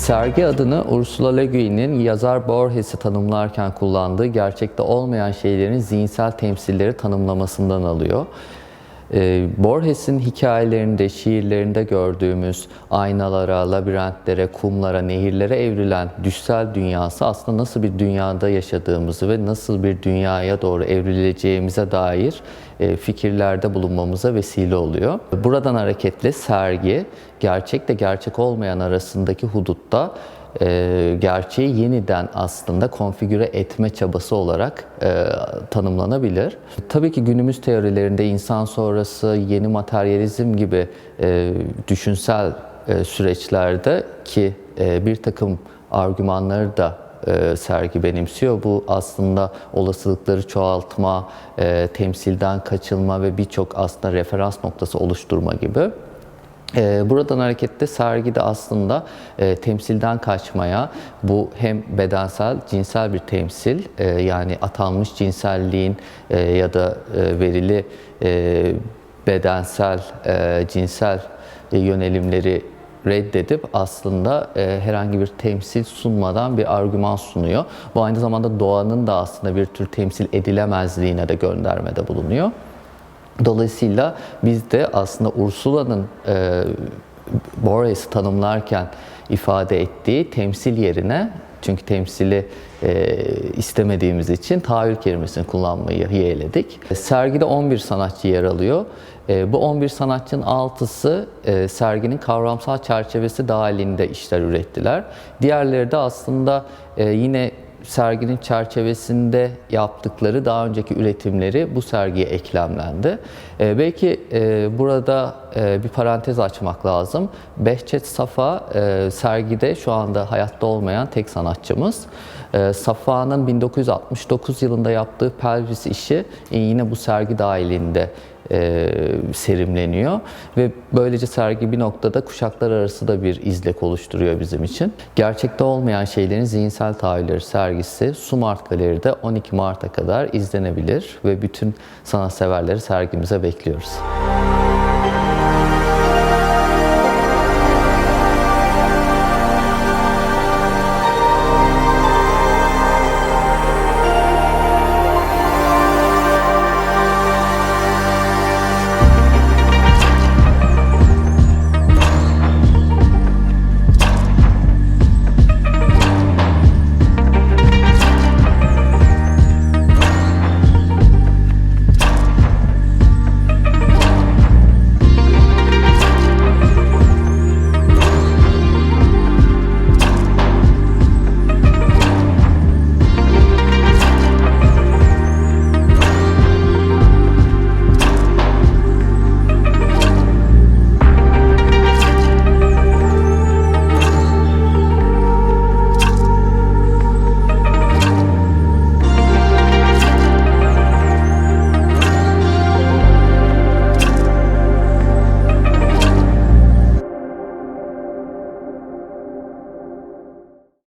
Sergi adını Ursula Le Guin'in yazar Borges'i tanımlarken kullandığı gerçekte olmayan şeylerin zihinsel temsilleri tanımlamasından alıyor. Ee, Borges'in hikayelerinde, şiirlerinde gördüğümüz aynalara, labirentlere, kumlara, nehirlere evrilen düşsel dünyası aslında nasıl bir dünyada yaşadığımızı ve nasıl bir dünyaya doğru evrileceğimize dair fikirlerde bulunmamıza vesile oluyor. Buradan hareketle sergi, gerçekle gerçek olmayan arasındaki hudutta e, gerçeği yeniden aslında konfigüre etme çabası olarak e, tanımlanabilir. Tabii ki günümüz teorilerinde insan sonrası yeni materyalizm gibi e, düşünsel e, süreçlerde ki e, bir takım argümanları da e, sergi benimsiyor. Bu aslında olasılıkları çoğaltma, e, temsilden kaçılma ve birçok aslında referans noktası oluşturma gibi. Ee, Buradan hareketle sergide aslında e, temsilden kaçmaya, bu hem bedensel, cinsel bir temsil, e, yani atanmış cinselliğin e, ya da e, verili e, bedensel, e, cinsel e, yönelimleri reddedip aslında e, herhangi bir temsil sunmadan bir argüman sunuyor. Bu aynı zamanda doğanın da aslında bir tür temsil edilemezliğine de göndermede bulunuyor. Dolayısıyla biz de aslında Ursula'nın e, Borges'i tanımlarken ifade ettiği temsil yerine çünkü temsili e, istemediğimiz için tahayyül kelimesini kullanmayı yeğledik. Sergide 11 sanatçı yer alıyor. E, bu 11 sanatçının 6'sı e, serginin kavramsal çerçevesi dahilinde işler ürettiler. Diğerleri de aslında e, yine serginin çerçevesinde yaptıkları daha önceki üretimleri bu sergiye eklemlendi. E, belki e, burada e, bir parantez açmak lazım. Behçet Safa e, sergide şu anda hayatta olmayan tek sanatçımız. E, Safa'nın 1969 yılında yaptığı pelvis işi e, yine bu sergi dahilinde e, serimleniyor ve böylece sergi bir noktada kuşaklar arası da bir izlek oluşturuyor bizim için. Gerçekte olmayan şeylerin zihinsel tahayyülleri sergisi Sumart Galeri'de 12 Mart'a kadar izlenebilir ve bütün sanatseverleri sergimize bekliyoruz.